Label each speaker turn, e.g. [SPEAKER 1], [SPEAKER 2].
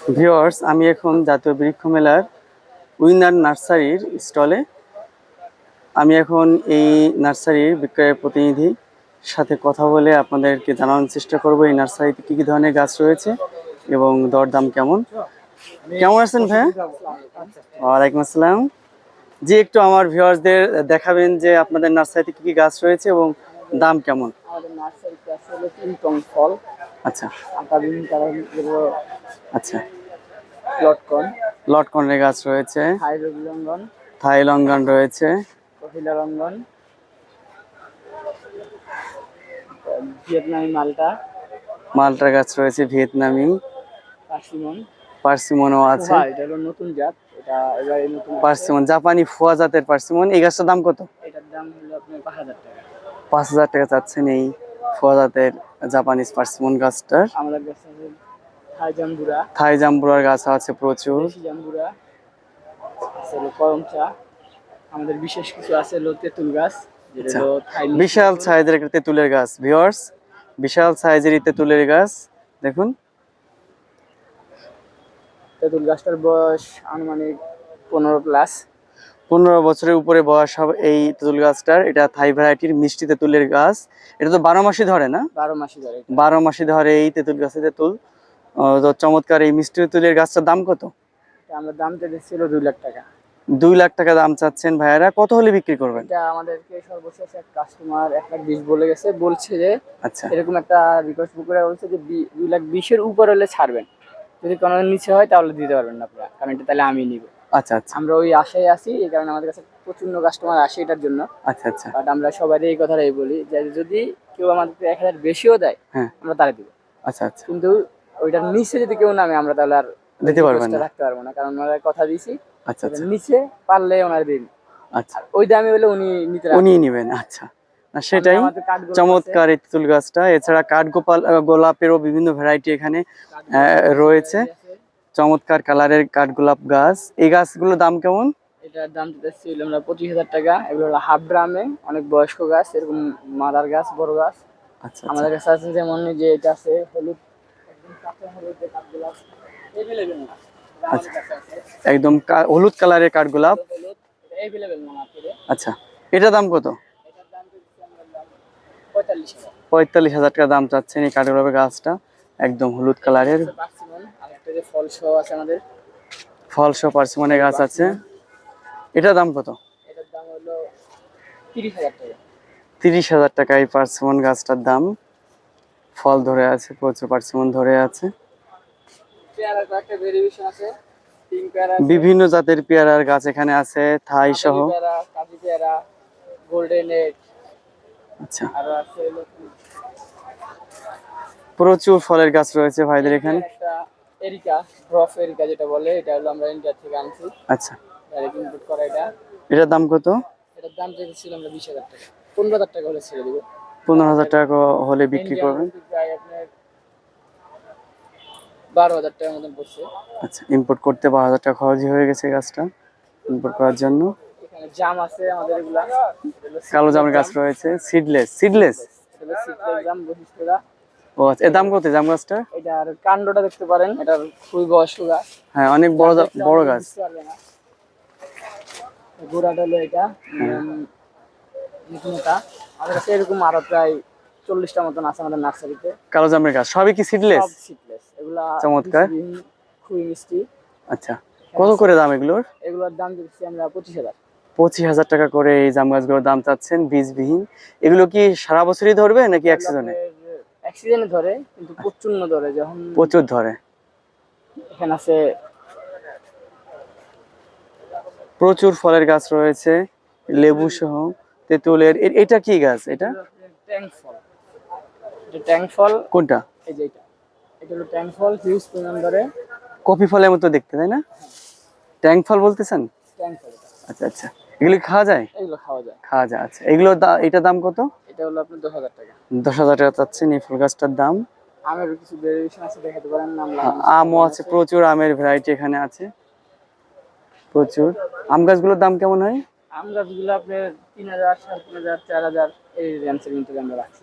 [SPEAKER 1] Viewers আমি এখন জাতীয় বৃক্ষ মেলার উইনার নার্সারির স্টলে। আমি এখন এই নার্সারির বিক্রয়ের প্রতিনিধি সাথে কথা বলে আপনাদেরকে জানানোর চেষ্টা করব এই নার্সারিতে কী কী ধরনের গাছ রয়েছে এবং দরদাম কেমন। কেমন আছেন ভাইয়া? ওয়ালাইকুম আসসালাম। জি, একটু আমার ভিউয়ার্সদের দেখাবেন যে আপনাদের নার্সারিতে কী কী গাছ রয়েছে এবং দাম কেমন।
[SPEAKER 2] আমাদের নার্সারিতে ফল
[SPEAKER 1] আচ্ছা। আচ্ছা।
[SPEAKER 2] লটকন।
[SPEAKER 1] লটকনের গাছ রয়েছে। Thai longan. রয়েছে।
[SPEAKER 2] কহিলা রঙ্গন ভিয়েতনামি মালটা।
[SPEAKER 1] মালটার গাছ রয়েছে ভিয়েতনামি।
[SPEAKER 2] পার্সিমন।
[SPEAKER 1] পার্সিমনও আছে।
[SPEAKER 2] এটা হলো নতুন জাত। এটা এবারে নতুন
[SPEAKER 1] পার্সিমন জাপানি ফুয়া জাতের পার্সিমন। এই গাছটার দাম কত?
[SPEAKER 2] এটার দাম হলো আপনার টাকা।
[SPEAKER 1] পাঁচ হাজার টাকা চাচ্ছেন এই ফুয়া জাতের জাপানিজ পার্সিমন গাছটার।
[SPEAKER 2] আমাদের আছে থাই জাম্বুরা।
[SPEAKER 1] থাই জাম্বুরার গাছ আছে প্রচুর।
[SPEAKER 2] জাম্বুরা করম চা। আমাদের বিশেষ কিছু আছে হলো তেঁতুল গাছ
[SPEAKER 1] আচ্ছা। বিশাল সাইজের একটা তেঁতুলের গাছ ভিওয়ার্স বিশাল সাইজের তেঁতুলের গাছ। দেখুন।
[SPEAKER 2] তেঁতুল গাছটার বয়স আনুমানিক পনেরো প্লাস।
[SPEAKER 1] পনেরো বছরের উপরে বয়স হবে এই তেঁতুল গাছটার। এটা থাই ভ্যারাইটির মিষ্টি তেঁতুলের গাছ। এটা তো বারো মাসই ধরে না?
[SPEAKER 2] বারো মাসি ধরে
[SPEAKER 1] বারো মাসে ধরে এই তেঁতুল গাছে তেঁতুল তো চমৎকার এই মিষ্টি তেঁতুলের গাছটার দাম কত?
[SPEAKER 2] আমরা দাম চেয়েছিল দুই লাখ টাকা।
[SPEAKER 1] দুই লাখ টাকা দাম চাচ্ছেন ভাইয়ারা। কত হলে বিক্রি করবেন?
[SPEAKER 2] এটা আমাদেরকে সর্বশেষ এক কাস্টমার এক লাখ বিশ বলে গেছে। বলছে যে
[SPEAKER 1] আচ্ছা।
[SPEAKER 2] এরকম একটা রিকোয়েস্ট বুক করে বলছে যে দুই লাখ বিশের উপর হলে ছাড়বেন। যদি কোনো নিচে হয় তাহলে দিতে পারবেন না আপনারা। কারণ এটা তাহলে আমি নিব।
[SPEAKER 1] আচ্ছা আচ্ছা।
[SPEAKER 2] আমরা ওই আশায় আছি এই কারণে আমাদের কাছে প্রচণ্ড কাস্টমার আসে এটার জন্য।
[SPEAKER 1] আচ্ছা আচ্ছা।
[SPEAKER 2] বাট আমরা সবাই এই কথাটাই বলি যে যদি কেউ আমাদেরকে এক হাজার বেশিও দেয়
[SPEAKER 1] হ্যাঁ।
[SPEAKER 2] আমরা তারা দিব।
[SPEAKER 1] আচ্ছা আচ্ছা।
[SPEAKER 2] কিন্তু ওইটার নিচে যদি কেউ নামে আমরা তাহলে আর
[SPEAKER 1] দিতে
[SPEAKER 2] টা
[SPEAKER 1] না।
[SPEAKER 2] রাখতে পারব না। কারণ ওনারা কথা দিয়েছি
[SPEAKER 1] আচ্ছা আচ্ছা।
[SPEAKER 2] নিচে পারলে ওনার দিন
[SPEAKER 1] আচ্ছা।
[SPEAKER 2] ওই দামে হলে উনি নিতে।
[SPEAKER 1] উনি নেবেন আচ্ছা। না সেটাই
[SPEAKER 2] আমাদের
[SPEAKER 1] চমৎকার এই তেঁতুল গাছটা। এছাড়া কাঠগোপাল গোলাপেরও বিভিন্ন ভ্যারাইটি এখানে রয়েছে। চমৎকার কালারের কাঠগোলাপ গাছ। এই গাছগুলোর দাম কেমন?
[SPEAKER 2] এটার দাম দিতেছি আমরা পঁচিশ হাজার টাকা। এগুলো হলো হাফ ড্রামে অনেক বয়স্ক গাছ এরকম মাদার গাছ বড় গাছ।
[SPEAKER 1] আচ্ছা আচ্ছা।
[SPEAKER 2] আমাদের কাছে আছে যেমন যে এটা আছে হলুদ একদম হলুদ এটা
[SPEAKER 1] কা- হলুদ কালারের কাঠগোলাপ আচ্ছা এটার দাম কত?
[SPEAKER 2] পঁয়তাল্লিশ হাজার।
[SPEAKER 1] টাকা দাম চাচ্ছেন এই কাঠগোলাপের গাছটা। একদম হলুদ কালারের।
[SPEAKER 2] আরেকটা যে ফল সহ আছে আমাদের।
[SPEAKER 1] ফল সহ পার্সিমনের গাছ আছে। এটার দাম কত?
[SPEAKER 2] এটার দাম হলো তিরিশ হাজার টাকা।
[SPEAKER 1] তিরিশ হাজার টাকা এই পার্সিমন গাছটার দাম। ফল ধরে আছে প্রচুর পার্সিমন ধরে আছে। বিভিন্ন জাতের পেয়ারার গাছ এখানে আছে থাই সহ। আচ্ছা। প্রচুর ফলের গাছ রয়েছে ভাইদের এখানে।
[SPEAKER 2] একটা এরিকা ড্রফ এরিকা যেটা বলে এটা হলো আমরা ইন্ডিয়া থেকে আনছি।
[SPEAKER 1] আচ্ছা।
[SPEAKER 2] ডাইরেক্ট ইম্পোর্ট করা এটা।
[SPEAKER 1] এটার দাম কত?
[SPEAKER 2] এটার দাম চেয়েছিল আমরা বিশ হাজার টাকা। পনেরো হাজার টাকা হলে ছেড়ে দিব।
[SPEAKER 1] পনেরো হাজার টাকা হলে বিক্রি করবেন?
[SPEAKER 2] বারো হাজার টাকার মতন পড়ছে।
[SPEAKER 1] আচ্ছা ইম্পোর্ট করতে বারো হাজার টাকা খরচই হয়ে গেছে গাছটা ইম্পোর্ট করার জন্য।
[SPEAKER 2] এখানে জাম আছে আমাদের এগুলা।
[SPEAKER 1] কালো জামের গাছ রয়েছে। সিডলেস সিডলেস
[SPEAKER 2] seedless জাম বৈশিষ্ট্যটা
[SPEAKER 1] ও আচ্ছা এর দাম কত? জাম গাছটা?
[SPEAKER 2] এটার কাণ্ডটা দেখতে পারেন এটার খুবই বয়স্ক গাছ।
[SPEAKER 1] হ্যাঁ অনেক বড় বড় গাছ।
[SPEAKER 2] গোড়াটা হলো এটা
[SPEAKER 1] হ্যাঁ।
[SPEAKER 2] আমাদের কাছে এরকম আরও প্রায় চল্লিশটা মতন আছে আমাদের নার্সারিতে।
[SPEAKER 1] কালো জামের গাছ সবই কি সিডলেস
[SPEAKER 2] সব সিডলেস এগুলা
[SPEAKER 1] চমৎকার।
[SPEAKER 2] খুবই মিষ্টি।
[SPEAKER 1] আচ্ছা কত করে দাম এগুলোর?
[SPEAKER 2] এগুলোর দাম দিচ্ছি আমরা পঁচিশ হাজার।
[SPEAKER 1] পঁচিশ হাজার টাকা করে এই জাম গাছগুলোর দাম চাচ্ছেন বীজবিহীন। এগুলো কি সারা বছরই ধরবে নাকি এক সিজনে
[SPEAKER 2] এক সিজনে ধরে কিন্তু প্রচণ্ড ধরে যখন
[SPEAKER 1] প্রচুর ধরে।
[SPEAKER 2] এখানে আছে
[SPEAKER 1] প্রচুর ফলের গাছ রয়েছে লেবু সহ তেঁতুলের এটা কি গাছ এটা?
[SPEAKER 2] ট্যাঙ্ক ফল। এটা ট্যাঙ্ক ফল।
[SPEAKER 1] কোনটা?
[SPEAKER 2] এই যে এটা। এটা হলো ট্যাঙ্ক ফল হিউজ পরিমাণ ধরে।
[SPEAKER 1] কফি ফলের মতো দেখতে তাই না? ট্যাং ফল বলতেছেন?
[SPEAKER 2] ট্যাঙ্ক ফল
[SPEAKER 1] আচ্ছা আচ্ছা। এগুলি খাওয়া যায়?
[SPEAKER 2] এগুলো খাওয়া যায়।
[SPEAKER 1] খাওয়া যায় আচ্ছা। এগুলোর দা- এটার দাম কত?
[SPEAKER 2] এটা হলো আপনার দশ হাজার টাকা।
[SPEAKER 1] দশ হাজার টাকা চাচ্ছেন এই ফুল গাছটার দাম?
[SPEAKER 2] আমের কিছু ভেরিয়েশন আছে দেখাতে পারেন নাম
[SPEAKER 1] আমও আছে প্রচুর আমের ভ্যারাইটি এখানে আছে। প্রচুর। আম গাছগুলোর দাম কেমন হয়?
[SPEAKER 2] আম গাছগুলো আপনার তিন হাজার সাড়ে তিন হাজার চার হাজার এই রেঞ্জের মধ্যে আমরা রাখছি।